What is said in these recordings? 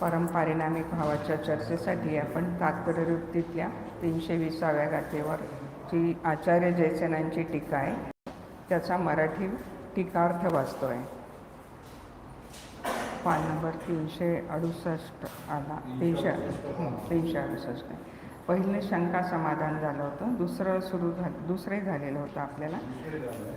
परमपारिणामिक भावाच्या चर्चेसाठी आपण तात्पर्यवृत्तीतल्या तीनशे विसाव्या गाथेवर जी आचार्य जयसेनांची टीका आहे त्याचा मराठी टीकार्थ वाचतोय. पान नंबर तीनशे अडुसष्ट आला तीनशे तीनशे अडुसष्ट. पहिलं शंका समाधान झालं होतं. दुसरं सुरू झालं दुसरे झालेलं होतं आपल्याला.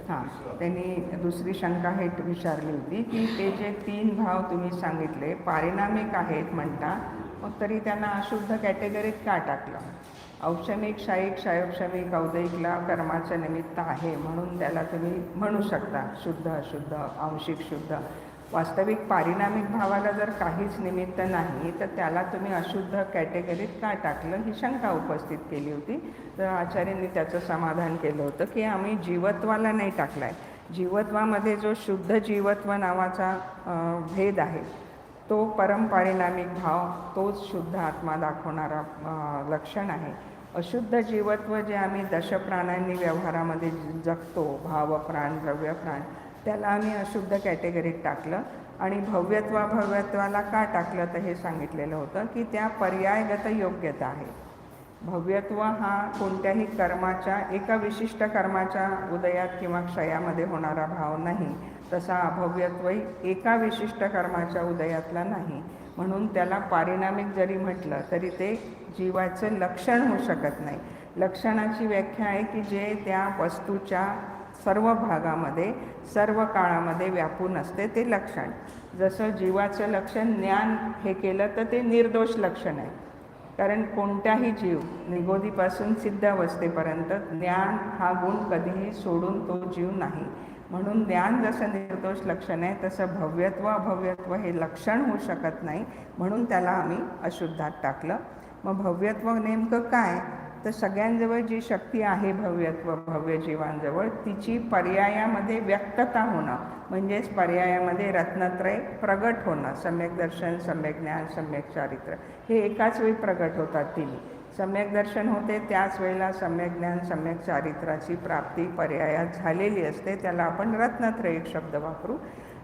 हां. त्यांनी दुसरी शंका हे विचारली होती की ते जे तीन भाव तुम्ही सांगितले पारिणामिक आहेत म्हणता मग तरी त्यांना अशुद्ध कॅटेगरीत का टाकलं? औक्षमिक शाईक शायोक्षमिक औदयिकला कर्माचं निमित्त आहे म्हणून त्याला तुम्ही म्हणू शकता शुद्ध अशुद्ध आंशिक शुद्ध. वास्तविक पारिणामिक भावाला जर काहीच निमित्त नाही तर त्याला तुम्ही अशुद्ध कॅटेगरीत का टाकलं? ही शंका उपस्थित केली होती. तर आचार्यांनी त्याचं समाधान केलं होतं की आम्ही जीवत्वाला नाही टाकला आहे जीवत्वामध्ये जो शुद्ध जीवत्व नावाचा भेद आहे तो परमपारिणामिक भाव तोच शुद्ध आत्मा दाखवणारा लक्षण आहे. अशुद्ध जीवत्व जे आम्ही दशप्राणांनी व्यवहारामध्ये ज- जगतो भावप्राण द्रव्यप्राण त्याला आम्ही अशुद्ध कॅटेगरीत टाकलं. आणि भव्यत्वा भव्यत्वाला का टाकलं तर हे सांगितलेलं होतं की त्या पर्यायगत योग्यता आहे. भव्यत्व हा कोणत्याही कर्माच्या एका विशिष्ट कर्माच्या उदयात किंवा क्षयामध्ये होणारा भाव नाही. तसा अभव्यत्वही एका विशिष्ट कर्माच्या उदयातला नाही. म्हणून त्याला पारिणामिक जरी म्हटलं तरी ते जीवाचं लक्षण होऊ शकत नाही. लक्षणाची व्याख्या आहे की जे त्या वस्तूच्या सर्व भागामध्ये सर्व काळामध्ये व्यापून असते ते लक्षण. जसं जीवाचं लक्षण ज्ञान हे केलं तर ते निर्दोष लक्षण आहे. कारण कोणत्याही जीव निगोदीपासून सिद्ध अवस्थेपर्यंत ज्ञान हा गुण कधीही सोडून तो जीव नाही. म्हणून ज्ञान जसं निर्दोष लक्षण आहे तसं भव्यत्व अभव्यत्व हे लक्षण होऊ शकत नाही. म्हणून त्याला आम्ही अशुद्धात टाकलं. मग भव्यत्व नेमकं काय? तर सगळ्यांजवळ जी शक्ती आहे भव्यत्व भव्य जीवांजवळ तिची पर्यायामध्ये व्यक्तता होणं म्हणजेच पर्यायामध्ये रत्नत्रय प्रगट होणं सम्यक दर्शन सम्यक ज्ञान सम्यक चारित्र्य हे एकाच वेळी प्रगट होतात तिन्ही. सम्यक दर्शन होते त्याच वेळेला सम्यक ज्ञान सम्यक चारित्राची प्राप्ती पर्यायात झालेली असते त्याला आपण रत्नत्रय एक शब्द वापरू.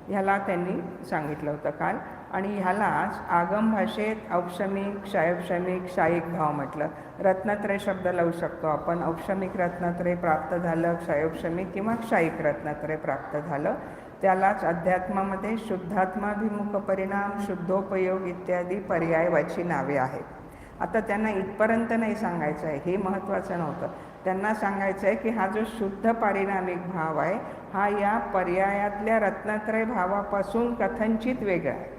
ह्याला त्यांनी सांगितलं होतं काल. आणि ह्यालाच आगम भाषेत औक्षमिक क्षयक्षमिक शाईक भाव म्हटलं. रत्नत्रय शब्द लावू शकतो आपण. औक्षमिक रत्नत्रय प्राप्त झालं क्षयोक्षमिक किंवा क्षायिक रत्नत्रय प्राप्त झालं त्यालाच अध्यात्मामध्ये शुद्धात्माभिमुख परिणाम शुद्धोपयोग इत्यादी पर्यायवाची नावे आहेत. आता त्यांना इथपर्यंत नाही सांगायचं आहे. हे महत्त्वाचं नव्हतं. त्यांना सांगायचं आहे की हा जो शुद्ध पारिणामिक भाव आहे हा या पर्यायातल्या रत्नत्रय भावापासून कथंचित वेगळा आहे.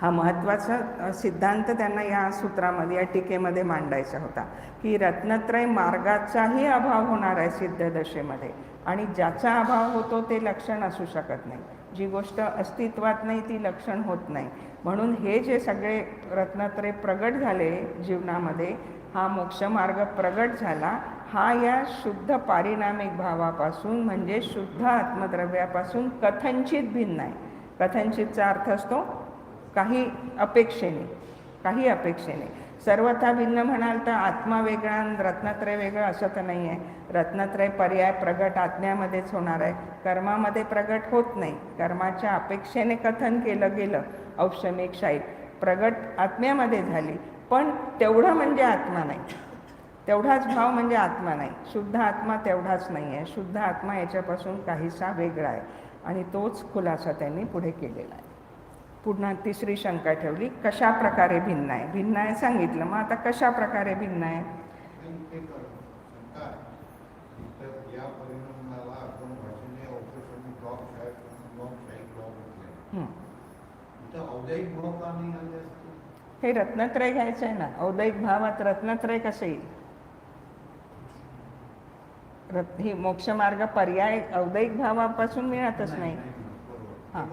हा महत्त्वाचा सिद्धांत त्यांना या सूत्रामध्ये या टीकेमध्ये मांडायचा होता की रत्नत्रय मार्गाचाही अभाव होणार आहे सिद्धदशेमध्ये आणि ज्याचा अभाव होतो ते लक्षण असू शकत नाही. जी गोष्ट अस्तित्वात नाही ती लक्षण होत नाही. म्हणून हे जे सगळे रत्नत्रय प्रगट झाले जीवनामध्ये हा मोक्षमार्ग प्रगट झाला हा या शुद्ध पारिणामिक भावापासून म्हणजे शुद्ध आत्मद्रव्यापासून कथंचित भिन्न आहे. कथंचितचा अर्थ असतो काही अपेक्षेने काही अपेक्षेने. सर्वथा भिन्न म्हणाल तर आत्मा वेगळा आणि रत्नत्रय वेगळं असं तर नाही आहे रत्नत्रय पर्याय प्रगट आज्ञामध्येच होणार आहे. कर्मामध्ये प्रगट होत नाही. कर्माच्या अपेक्षेने कथन केलं गेलं. औषमिक शाहीक प्रगट आत्म्यामध्ये झाली. पण तेवढं म्हणजे आत्मा नाही. तेवढाच भाव म्हणजे आत्मा नाही. शुद्ध आत्मा तेवढाच नाही आहे शुद्ध आत्मा याच्यापासून काहीसा वेगळा आहे. आणि तोच खुलासा त्यांनी पुढे केलेला आहे. पुन्हा तिसरी शंका ठेवली कशा प्रकारे भिन्न आहे? भिन्न आहे सांगितलं मग आता कशा प्रकारे भिन्न आहे? हं. हे रत्नत्रय घ्यायचं आहे ना औदयिक भावात रत्नत्रय कसं येईल? रत् ही मोक्षमार्ग पर्याय औदयिक भावापासून मिळतच नाही. हां.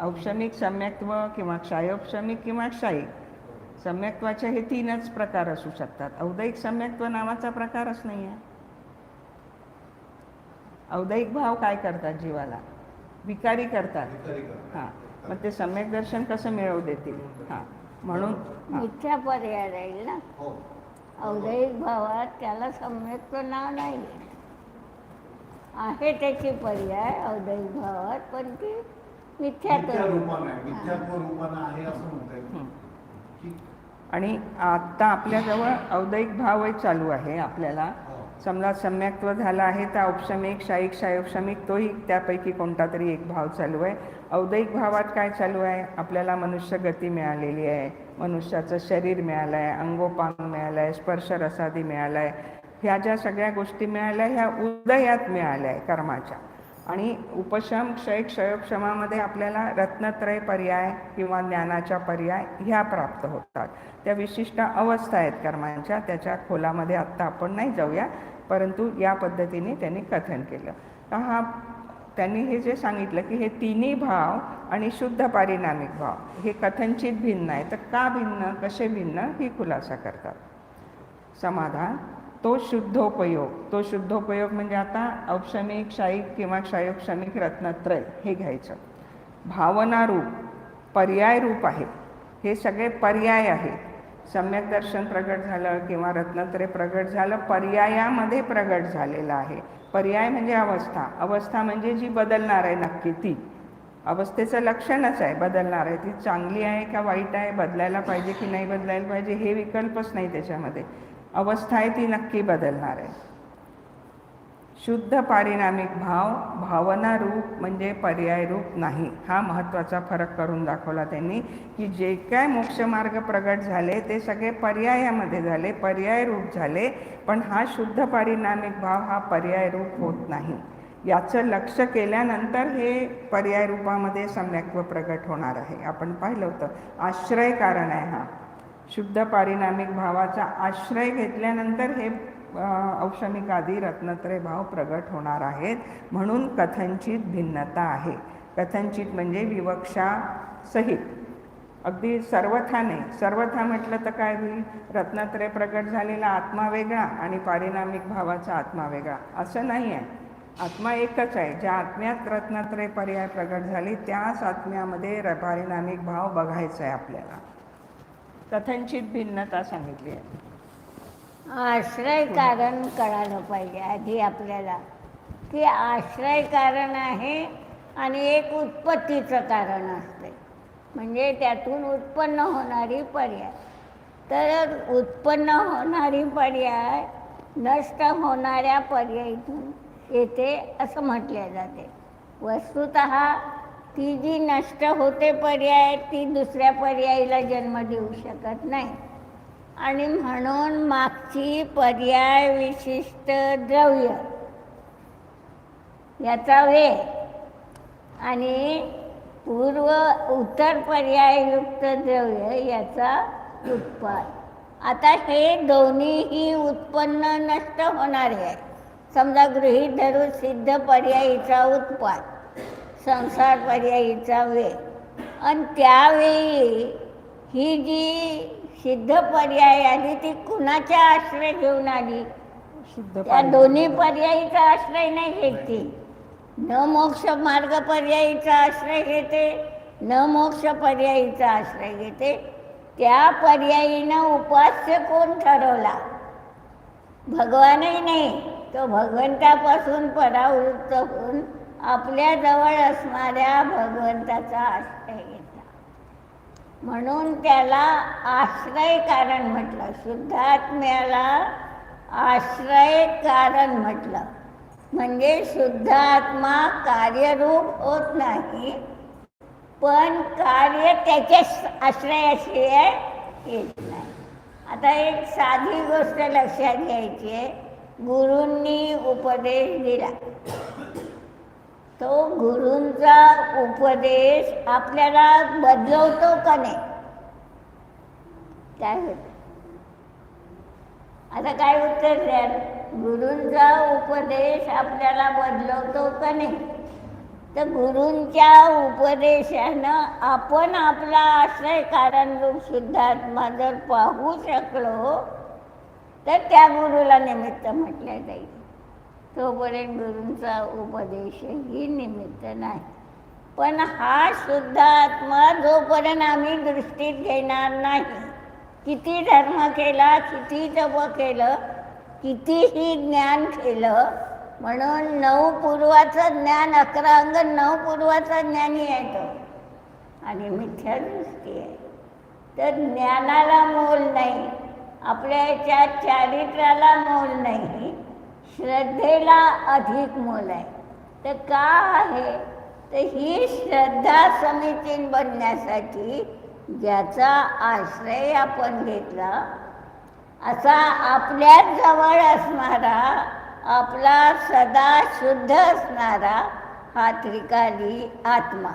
औक्षमिक सम्यक्त्व किंवा क्षयोक्षमिक किंवा क्षयिक सम्यक्त्वाचे हे तीनच प्रकार असू शकतात. औदयिक सम्यक्त्व नावाचा प्रकारच नाही आहे औदयिक भाव काय करतात जीवाला? विकारी करतात. हां. मग ते सम्यक दर्शन कसं मिळवू देतील? हां. म्हणून. मिथ्या पर्याय राहील ना? हो. औदयिक भावात त्याला सम्यक्त्व नाव नाही आहे त्याची पर्याय औदयिक भावात पण ती मिथ्या रूपानं आहे. मिथ्यात्व रूपानं आहे असं म्हणता येईल. हं. की आणि आत्ता आपल्याजवळ औदैक भावही चालू आहे आपल्याला. हो. समजा सम्यक्त्व झालं आहे तर औपशमिक शाईक शायोपशमिक तोही त्यापैकी कोणता तरी एक भाव चालू आहे. औदैक भावात काय चालू आहे? आपल्याला मनुष्य गती मिळालेली आहे. मनुष्याचं शरीर मिळालं आहे अंगोपांग मिळालं आहे स्पर्श रसादी मिळालं आहे ह्या ज्या सगळ्या गोष्टी मिळाल्या ह्या उदयात मिळाल्या आहे कर्माच्या. आणि उपशम क्षय क्षयक्षमामध्ये आपल्याला रत्नत्रय पर्याय किंवा ज्ञानाच्या पर्याय ह्या प्राप्त होतात. त्या विशिष्ट अवस्था आहेत कर्मांच्या त्याच्या खोलामध्ये आत्ता आपण नाही जाऊया परंतु या पद्धतीने त्यांनी कथन केलं. तर हा त्यांनी हे जे सांगितलं की हे तिन्ही भाव आणि शुद्ध पारिणामिक भाव हे कथनचित भिन्न आहे. तर का भिन्न कसे भिन्न ही खुलासा करतात. समाधान. तो शुद्धोपयोग. तो शुद्धोपयोग म्हणजे आता औपशमिक शाईक किंवा क्षयोपशमिक रत्नत्रय हे घ्यायचं. भावना रूप पर्याय रूप आहे. हे सगळे पर्याय आहे सम्यक दर्शन प्रगट झालं किंवा रत्नत्रय प्रगट झालं पर्यायामध्ये प्रगट झालेलं आहे. पर्याय म्हणजे अवस्था. अवस्था म्हणजे जी बदलणार आहे नक्की ती. अवस्थेचं लक्षणच आहे बदलणार आहे. ती चांगली आहे का वाईट आहे बदलायला पाहिजे की नाही बदलायला पाहिजे हे विकल्पच नाही त्याच्यामध्ये. अवस्था आहे ती नक्की बदलणार आहे. शुद्ध पारिणामिक भाव भावना रूप म्हणजे पर्याय रूप नाही. हा महत्त्वाचा फरक करून दाखवला त्यांनी की जे काय मोक्षमार्ग प्रगट झाले ते सगळे पर्यायामध्ये झाले पर्याय रूप झाले पण हा शुद्ध पारिणामिक भाव हा पर्याय रूप होत नाही. याचं लक्ष केल्यानंतर हे पर्याय रूपामध्ये सम्यक्व प्रगट होणार आहे. आपण पाहिलं होतं आश्रय कारण आहे हा. शुद्ध पारिणामिक भावाचा आश्रय घेतल्यानंतर हे औषमिक आदी रत्नत्रय भाव प्रगट होणार आहेत. म्हणून कथंचित भिन्नता आहे. कथंचित म्हणजे विवक्षा सहित. अगदी सर्वथा नाही सर्वथा म्हटलं तर काय होईल? रत्नत्रय प्रगट झालेला आत्मा वेगळा आणि पारिणामिक भावाचा आत्मा वेगळा. असं नाही आहे. आत्मा एकच आहे. ज्या आत्म्यात रत्नत्रय पर्याय प्रगट झाली त्याच आत्म्यामध्ये र- पारिणामिक भाव बघायचा आहे आपल्याला. कथनचित भिन्नता सांगितली आहे. आश्रय कारण कळालं पाहिजे आधी आपल्याला की आश्रय कारण आहे आणि एक उत्पत्तीचं कारण असते. म्हणजे त्यातून उत्पन्न होणारी पर्याय. तर उत्पन्न होणारी पर्याय नष्ट होणाऱ्या पर्यायीतून येते असं म्हटले जाते. वस्तुत ती जी नष्ट होते पर्याय ती दुसऱ्या पर्यायीला जन्म देऊ शकत नाही. आणि म्हणून मागची पर्याय विशिष्ट द्रव्य याचा वेळ आणि पूर्व उत्तर पर्याययुक्त द्रव्य याचा उत्पाद. आता हे दोन्हीही उत्पन्न नष्ट होणारे आहे समजा गृहीत धरून सिद्ध पर्यायीचा उत्पाद. संसार पर्यायीचा वेळ आणि त्यावेळी ही जी सिद्ध पर्याय आली ती कुणाचा आश्रय घेऊन आली? त्या दोन्ही पर्यायीचा आश्रय नाही घेते न मोक्ष मार्ग पर्यायीचा आश्रय घेते न मोक्ष पर्यायीचा आश्रय घेते. त्या पर्यायीनं उपास्य कोण ठरवला? भगवानही नाही. तो भगवंतापासून परावृत्त होऊन आपल्या जवळ असणाऱ्या भगवंताचा आश्रय घेतला. म्हणून त्याला आश्रय कारण म्हटलं. शुद्धात्म्याला आश्रय कारण म्हटलं. म्हणजे शुद्ध आत्मा कार्यरूप होत नाही पण कार्य त्याच्या आश्रयाशिवाय येत नाही. आता एक साधी गोष्ट लक्षात घ्यायची आहे. गुरूंनी उपदेश दिला. तो गुरूंचा उपदेश आपल्याला बदलवतो का नाही? काय होत? आता काय उत्तर द्याल? गुरूंचा उपदेश आपल्याला बदलवतो का नाही? तर गुरूंच्या उपदेशानं आपण आपला आश्रय कारण रूप शुद्धात्मा जर पाहू शकलो तर त्या गुरुला निमित्त म्हटलं जाईल. तोपर्यंत गुरूंचा उपदेशही निमित्त नाही. पण हा शुद्ध आत्मा जोपर्यंत आम्ही दृष्टीत घेणार नाही किती धर्म केला किती जप केलं कितीही ज्ञान केलं म्हणून नऊ पूर्वाचं ज्ञान अकरा अंग नऊ पूर्वाचं ज्ञानी येतं आणि मिथ्या दृष्टी आहे. तर ज्ञानाला मोल नाही. आपल्या याच्या चारित्र्याला मोल नाही. श्रद्धेला अधिक मोल आहे. तर का आहे? तर ही श्रद्धा समिती बनण्यासाठी ज्याचा आश्रय आपण घेतला असा आपल्याच जवळ असणारा आपला सदा शुद्ध असणारा हा त्रिकाली आत्मा.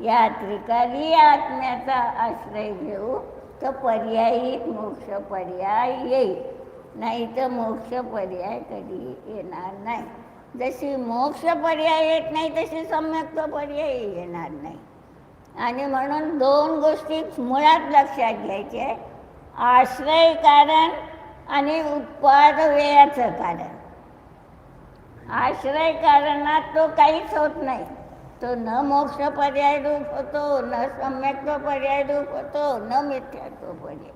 या त्रिकाली आत्म्याचा आश्रय घेऊ तर पर्यायी मोक्ष पर्याय येईल. नाही तर मोक्ष पर्याय कधी येणार नाही. जशी मोक्ष पर्याय येत नाही तशी सम्यक्त पर्याय येणार नाही. आणि म्हणून दोन गोष्टी मुळात लक्षात घ्यायचे आश्रय कारण आणि उत्पाद वेळाचं कारण. आश्रय कारणात तो काहीच होत नाही. तो न मोक्ष पर्याय रूप होतो न सम्यक्त पर्याय रूप होतो न मिथ्यात्व पर्याय.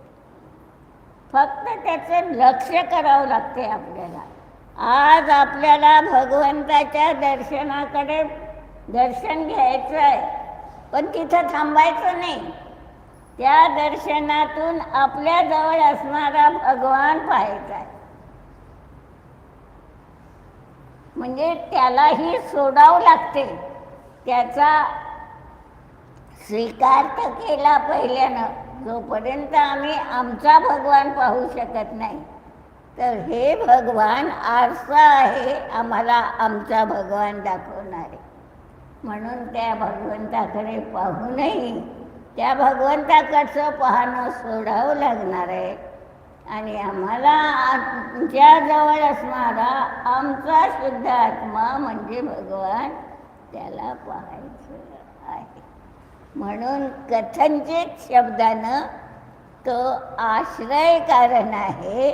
फक्त त्याचं लक्ष करावं लागते आपल्याला. आज आपल्याला भगवंताच्या दर्शनाकडे दर्शन घ्यायचं आहे. पण तिथं थांबायचं नाही. त्या दर्शनातून आपल्याजवळ असणारा भगवान पाहायचा आहे. म्हणजे त्यालाही सोडावं लागते त्याचा स्वीकार तर केला पहिल्यानं. जोपर्यंत आम्ही आमचा भगवान पाहू शकत नाही तर हे भगवान आरसा आहे आम्हाला आमचा भगवान दाखवणारे. म्हणून त्या भगवंताकडे पाहूनही त्या भगवंताकडचं पाहणं सोडावं लागणार आहे. आणि आम्हाला आमच्या जवळ असणारा आमचा शुद्ध आत्मा म्हणजे भगवान त्याला पाहायचं. म्हणून कथनचित शब्दानं तो आश्रय कारण आहे.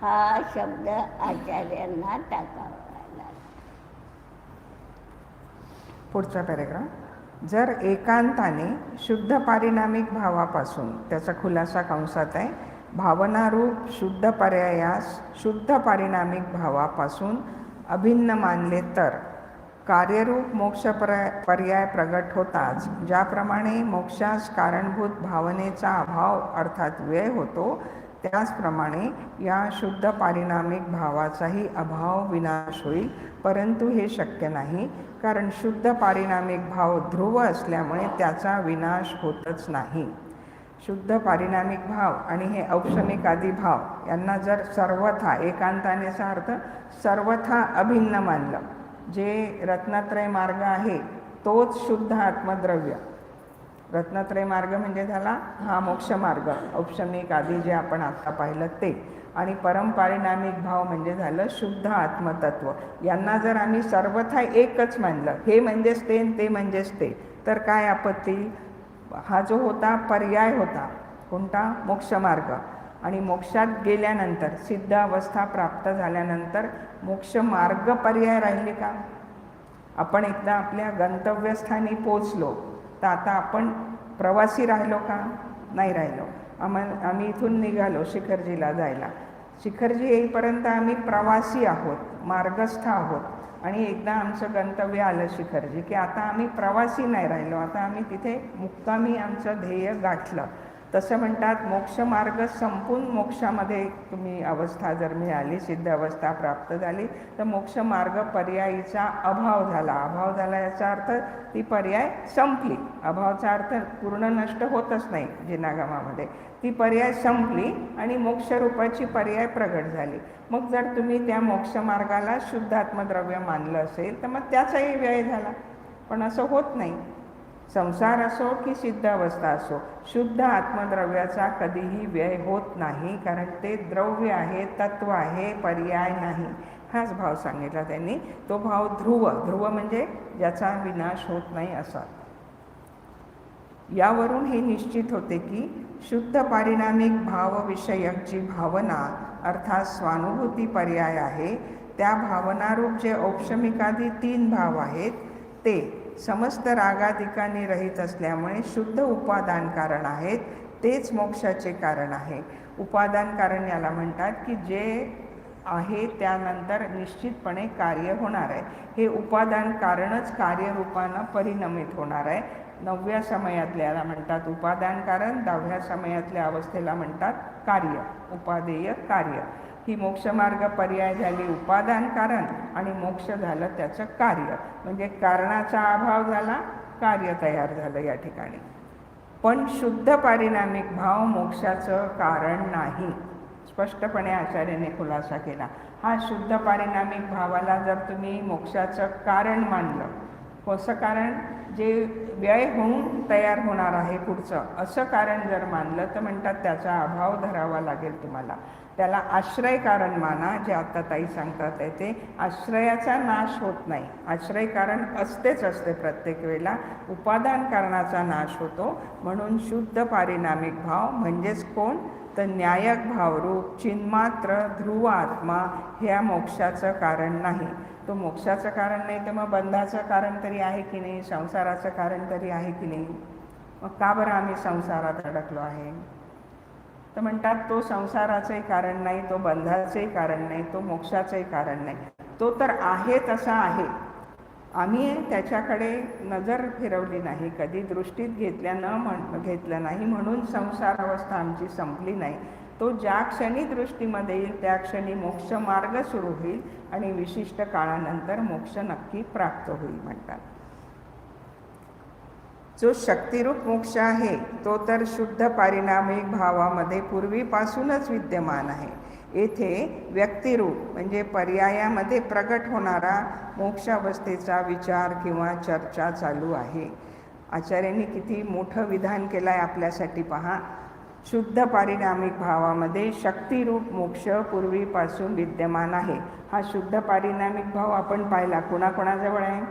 हा शब्द आचार्यांना टाकावा लागला. पुढचा पॅरेग्राफ जर एकांताने शुद्ध पारिणामिक भावापासून त्याचा खुलासा कंसात आहे भावनारूप शुद्ध पर्यायास शुद्ध पारिणामिक भावापासून अभिन्न मानले तर कार्यरूप मोक्ष पर्याय पर्याय प्रगट होताच. ज्याप्रमाणे मोक्षास कारणभूत भावनेचा अभाव अर्थात व्यय होतो त्याचप्रमाणे या शुद्ध पारिणामिक भावाचाही अभाव विनाश होईल. परंतु हे शक्य नाही कारण शुद्ध पारिणामिक भाव ध्रुव असल्यामुळे त्याचा विनाश होतच नाही. शुद्ध पारिणामिक भाव आणि हे औक्षणिक आदी भाव यांना जर सर्वथा एकांतानेचा अर्थ सर्वथा अभिन्न मानलं जे रत्नत्रय मार्ग आहे तोच शुद्ध आत्मद्रव्य. रत्नत्रय मार्ग म्हणजे झाला हा मोक्ष मार्ग. औपशमिक आधी जे आपण आत्ता पाहिलं ते. आणि परमपारिणामिक भाव म्हणजे झालं शुद्ध आत्मतत्व. यांना जर आम्ही सर्वथा एकच मानलं हे म्हणजेच ते ते म्हणजेच ते तर काय आपत्ती? हा जो होता पर्याय होता. कोणता? मोक्षमार्ग आणि मोक्षात गेल्यानंतर सिद्ध अवस्था प्राप्त झाल्यानंतर मोक्ष मार्ग पर्याय राहिले का? आपण एकदा आपल्या गंतव्यस्थानी पोचलो तर आता आपण प्रवासी राहिलो का? नाही राहिलो. आम आम्ही इथून निघालो शिखरजीला जायला. शिखरजी येईपर्यंत आम्ही प्रवासी आहोत मार्गस्थ आहोत. आणि एकदा आमचं गंतव्य आलं शिखरजी की आता आम्ही प्रवासी नाही राहिलो. आता आम्ही तिथे मुक्कामी आमचं ध्येय गाठलं. तसं म्हणतात मोक्षमार्ग संपून मोक्षामध्ये तुम्ही अवस्था जर मिळाली सिद्ध अवस्था प्राप्त झाली तर मोक्षमार्ग पर्यायीचा अभाव झाला. अभाव झाला याचा अर्थ ती पर्याय संपली. अभावचा अर्थ पूर्ण नष्ट होतच नाही जिनागमामध्ये. ती पर्याय संपली आणि मोक्षरूपाची पर्याय प्रगट झाली. मग जर तुम्ही त्या मोक्षमार्गाला शुद्ध आत्मद्रव्य मानलं असेल तर मग त्याचाही व्यय झाला. पण असं होत नाही. संसार असो की सिद्ध अवस्था असो शुद्ध आत्मद्रव्याचा कधीही व्यय होत नाही कारण ते द्रव्य आहे तत्व आहे पर्याय नाही. हाच भाव सांगितला त्यांनी. तो भाव ध्रुव ध्रुव म्हणजे ज्याचा विनाश होत नाही असा. यावरून हे निश्चित होते की शुद्ध पारिणामिक भावविषयक जी भावना अर्थात स्वानुभूती पर्याय आहे. त्या भावनारूप जे औपशमिकादी तीन भाव आहेत ते समस्त रागाधिकांनी रहित असल्यामुळे शुद्ध उपादान कारण आहेत तेच मोक्षाचे कारण आहे. उपादान कारण याला म्हणतात की जे आहे त्यानंतर निश्चितपणे कार्य होणार आहे. हे उपादान कारणच कार्यरूपानं परिणमित होणार आहे. नवव्या समयातल्याला म्हणतात उपादान कारण दहाव्या समयातल्या अवस्थेला म्हणतात कार्य उपादेय कार्य. ही मोक्षमार्ग पर्याय झाली उपादान कारण आणि मोक्ष झालं त्याचं कार्य. म्हणजे कारणाचा अभाव झाला कार्य तयार झालं या ठिकाणी. पण शुद्ध पारिणामिक भाव मोक्षाचं कारण नाही. स्पष्टपणे आचार्याने खुलासा केला. हा शुद्ध पारिणामिक भावाला जर तुम्ही मोक्षाचं कारण मानलं कसं कारण? जे व्यय होऊन तयार होणार आहे पुढचं असं कारण जर मानलं तर म्हणतात त्याचा अभाव धरावा लागेल तुम्हाला. त्याला आश्रय कारण माना जे आता ताई सांगतात आहे ते आश्रयाचा नाश होत नाही. आश्रय कारण असतेच असते प्रत्येक वेळेला. उपादान कारणाचा नाश होतो. म्हणून शुद्ध पारिणामिक भाव म्हणजेच कोण? तर न्यायक भावरूप चिन्मात्र ध्रुव आत्मा ह्या मोक्षाचं कारण नाही. तो मोक्षाचं कारण नाही तर मग बंधाचं कारण तरी आहे की नाही? संसाराचं कारण तरी आहे की नाही? मग का बरं आम्ही संसारात अडकलो आहे? तर म्हणतात तो संसाराचंही कारण नाही तो बंधाचंही कारण नाही तो मोक्षाचंही कारण नाही. तो तर आहे तसा आहे. आम्ही त्याच्याकडे नजर फिरवली नाही कधी दृष्टीत घेतल्या न म्हण घेतलं नाही म्हणून संसार अवस्था आमची संपली नाही. तो ज्या क्षणी दृष्टीमध्ये येईल त्या क्षणी मोक्ष मार्ग सुरू होईल आणि विशिष्ट काळानंतर मोक्ष नक्की प्राप्त होईल म्हणतात. जो शक्तिरूप मोक्ष आहे तो तर शुद्ध पारिणामिक भावामध्ये पूर्वीपासूनच विद्यमान आहे. येथे व्यक्तिरूप म्हणजे पर्यायामध्ये प्रगट होणारा मोक्षावस्थेचा विचार किंवा चर्चा चालू आहे. आचार्यांनी किती मोठं विधान केलं आहे आपल्यासाठी पहा. शुद्ध पारिणामिक भावामध्ये शक्तिरूप मोक्ष पूर्वीपासून विद्यमान आहे. हा शुद्ध पारिणामिक भाव आपण पाहिला. कोणाकोणाजवळ आहे?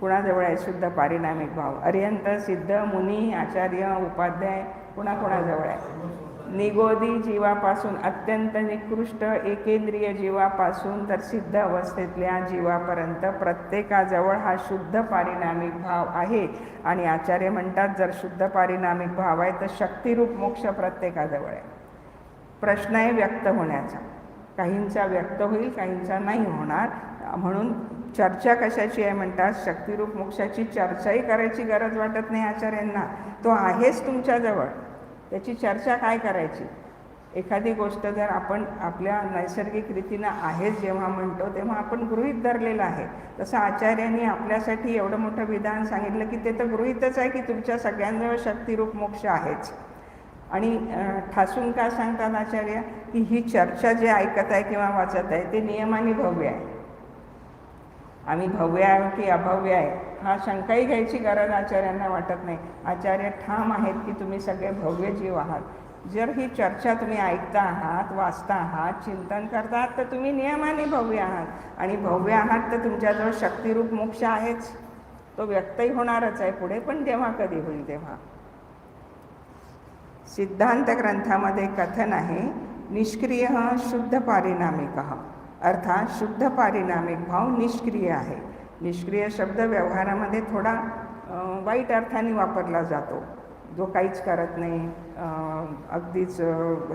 कुणाजवळ आहे? शुद्ध पारिणामिक भाव. अरिहंत सिद्ध मुनी आचार्य उपाध्याय कुणाकुणाजवळ आहे? निगोदी जीवापासून अत्यंत निकृष्ट एकेंद्रिय जीवापासून तर सिद्ध अवस्थेतल्या जीवापर्यंत प्रत्येकाजवळ हा शुद्ध पारिणामिक भाव आहे. आणि आचार्य म्हणतात जर शुद्ध पारिणामिक भाव आहे तर शक्तिरूप मोक्ष प्रत्येकाजवळ आहे. प्रश्न आहे व्यक्त होण्याचा. काहींचा व्यक्त होईल काहींचा नाही होणार. म्हणून चर्चा कशाची आहे म्हणतात? शक्तिरूप मोक्षाची चर्चाही करायची गरज वाटत नाही आचार्यांना. तो आहेच तुमच्याजवळ. त्याची चर्चा काय करायची? एखादी गोष्ट जर आपण आपल्या नैसर्गिक रीतीनं आहेच जेव्हा म्हणतो तेव्हा आपण गृहीत धरलेलं आहे. तसं आचार्यांनी आपल्यासाठी एवढं मोठं विधान सांगितलं की ते तर गृहितच आहे की तुमच्या सगळ्यांजवळ शक्तिरूप मोक्ष आहेच. आणि ठासून का सांगतात आचार्य? की ही चर्चा जे ऐकत आहे किंवा वाचत आहे ते नियमाने भव्य आहे. आम्ही भव्य आहे की अभव्य आहे. हा शंकाही घ्यायची गरज आचार्यांना वाटत नाही. आचार्य ठाम आहेत की तुम्ही सगळे भव्य जीव आहात. जर ही चर्चा तुम्ही ऐकता आहात वाचता आहात चिंतन करता आहात तर तुम्ही नियमाने भव्य आहात. आणि भव्य आहात तर तुमच्याजवळ शक्तिरूप मोक्ष आहेच. तो व्यक्तही होणारच आहे. पुढे पण जेव्हा कधी होईल तेव्हा. सिद्धांत ग्रंथामध्ये कथन आहे निष्क्रिय शुद्ध पारिणामिक. अर्थात शुद्ध पारिणामिक भाव निष्क्रिय आहे. निष्क्रिय शब्द व्यवहारामध्ये थोडा वाईट अर्थाने वापरला जातो. जो काहीच करत नाही अगदीच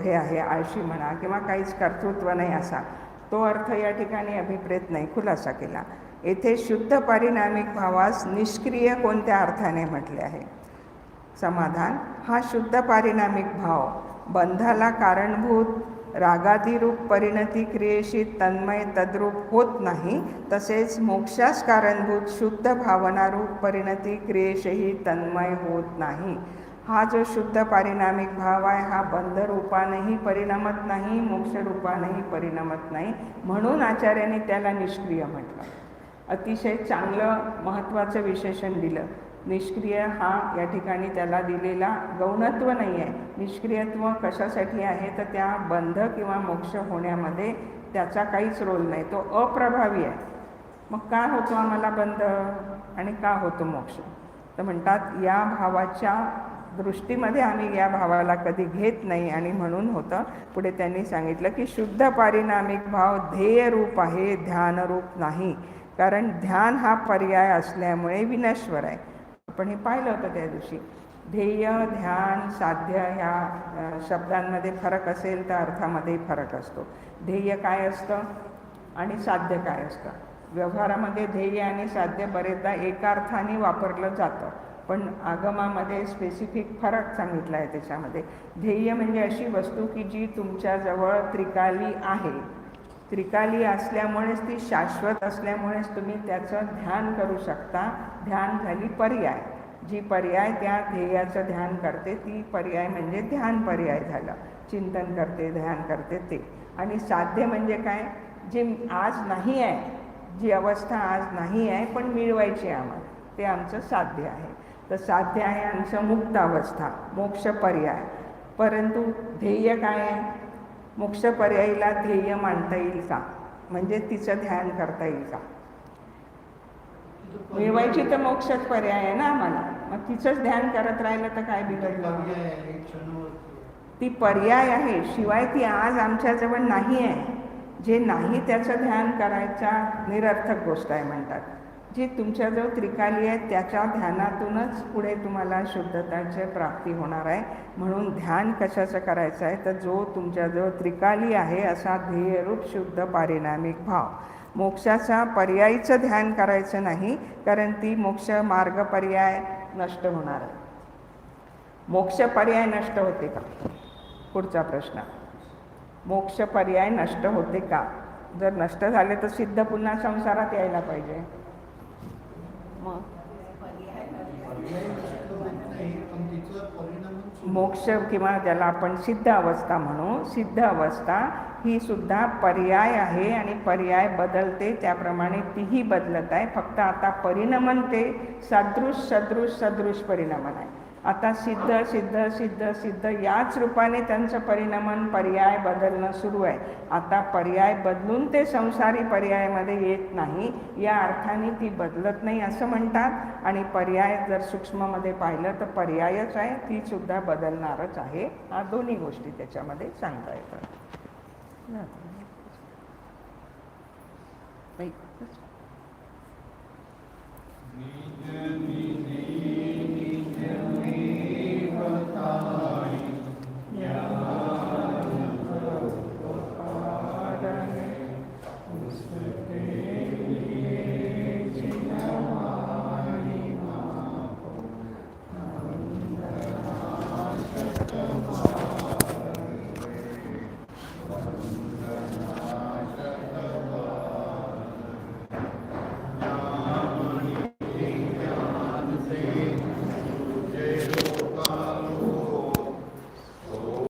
हे आहे आळशी म्हणा किंवा काहीच कर्तृत्व नाही असा तो अर्थ या ठिकाणी अभिप्रेत नाही खुलासा केला. येथे शुद्ध पारिणामिक भावास निष्क्रिय कोणत्या अर्थाने म्हटले आहे? समाधान हा शुद्ध पारिणामिक भाव बंधाला कारणभूत रागाधिरूप परिणती क्रियेशी तन्मय तद्रूप होत नाही तसेच मोक्षास कारणभूत शुद्ध भावनारूप परिणती क्रियेशही तन्मय होत नाही. हा जो शुद्ध पारिणामिक भाव आहे हा बंधरूपानेही परिणमत नाही मोक्षरूपानेही परिणमत नाही म्हणून आचार्याने त्याला निष्क्रिय म्हटलं. अतिशय चांगलं महत्त्वाचं विशेषण दिलं. निष्क्रिय हा या ठिकाणी त्याला दिलेला गौणत्व नाही आहे निष्क्रियत्व कशासाठी आहे? तर त्या बंध किंवा मोक्ष होण्यामध्ये त्याचा काहीच रोल नाही. तो अप्रभावी आहे. मग का होतो आम्हाला बंध? आणि का होतो मोक्ष? तर म्हणतात या भावाच्या दृष्टीमध्ये आम्ही या भावाला कधी घेत नाही. आणि म्हणून होतं पुढे त्यांनी सांगितलं की शुद्ध पारिणामिक भाव ध्येयरूप आहे ध्यानरूप नाही. कारण ध्यान हा पर्याय असल्यामुळे विनश्वर आहे. आपण हे पाहिलं होतं त्या दिवशी. ध्येय ध्यान साध्य ह्या शब्दांमध्ये फरक असेल तर अर्थामध्ये फरक असतो. ध्येय काय असतं? आणि साध्य काय असतं? व्यवहारामध्ये ध्येय आणि साध्य बरेचदा एका अर्थाने वापरलं जातं. पण आगमामध्ये स्पेसिफिक फरक सांगितला आहे त्याच्यामध्ये. ध्येय म्हणजे अशी वस्तू की जी तुमच्याजवळ त्रिकाली आहे. त्रिकाली असल्यामुळेच ती शाश्वत असल्यामुळेच तुम्ही त्याचं ध्यान करू शकता. ध्यान झाली पर्याय. जी पर्याय त्या ध्येयाचं ध्यान करते ती पर्याय म्हणजे ध्यान पर्याय झालं. चिंतन करते ध्यान करते ते. आणि साध्य म्हणजे काय? जे आज नाही आहे जी अवस्था आज नाही आहे पण मिळवायची आम्हाला. ते आमचं साध्य आहे. तर साध्य आहे आमचं मुक्त अवस्था मोक्ष पर्याय. परंतु ध्येय काय आहे? मोक्ष पर्यायीला ध्येय मांडता येईल का? म्हणजे तिचं ध्यान करता येईल का? मिळवायची तर मोक्षच पर्याय आहे ना आम्हाला. मग तिचंच ध्यान करत राहिलं तर काय बिघडलं? ती पर्याय आहे. शिवाय ती आज आमच्याजवळ नाही आहे. जे नाही त्याचं ध्यान करायचा निरर्थक गोष्ट आहे म्हणतात. जी तुमच्याजवळ त्रिकाली आहे त्याच्या ध्यानातूनच पुढे तुम्हाला शुद्धताची प्राप्ती होणार आहे. म्हणून ध्यान कशाचं करायचं आहे? तर जो तुमच्याजवळ त्रिकाली आहे असा ध्येयरूप शुद्ध पारिणामिक भाव. मोक्षाचा पर्यायीचं ध्यान करायचं नाही कारण ती मोक्ष मार्ग पर्याय नष्ट होणार आहे. मोक्ष पर्याय नष्ट होते का? पुढचा प्रश्न. मोक्ष पर्याय नष्ट होते का? जर नष्ट झाले तर सिद्ध पुन्हा संसारात यायला पाहिजे. मग? मोक्ष किंवा ज्याला आपण सिद्ध अवस्था म्हणू सिद्ध अवस्था ही सुद्धा पर्याय आहे आणि पर्याय बदलते त्याप्रमाणे तीही बदलत आहे. फक्त आता परिणमन ते सदृश सदृश सदृश परिणमन आहे. आता सिद्ध सिद्ध सिद्ध सिद्ध याच रूपाने त्यांचं परिणमन पर्याय बदलणं सुरू आहे. आता पर्याय बदलून ते संसारी पर्यायामध्ये येत नाही. या अर्थाने ती बदलत नाही असं म्हणतात. आणि पर्याय जर सूक्ष्ममध्ये पाहिलं तर पर्यायच आहे. ती सुद्धा बदलणारच आहे. हा दोन्ही गोष्टी त्याच्यामध्ये सांगता येतात.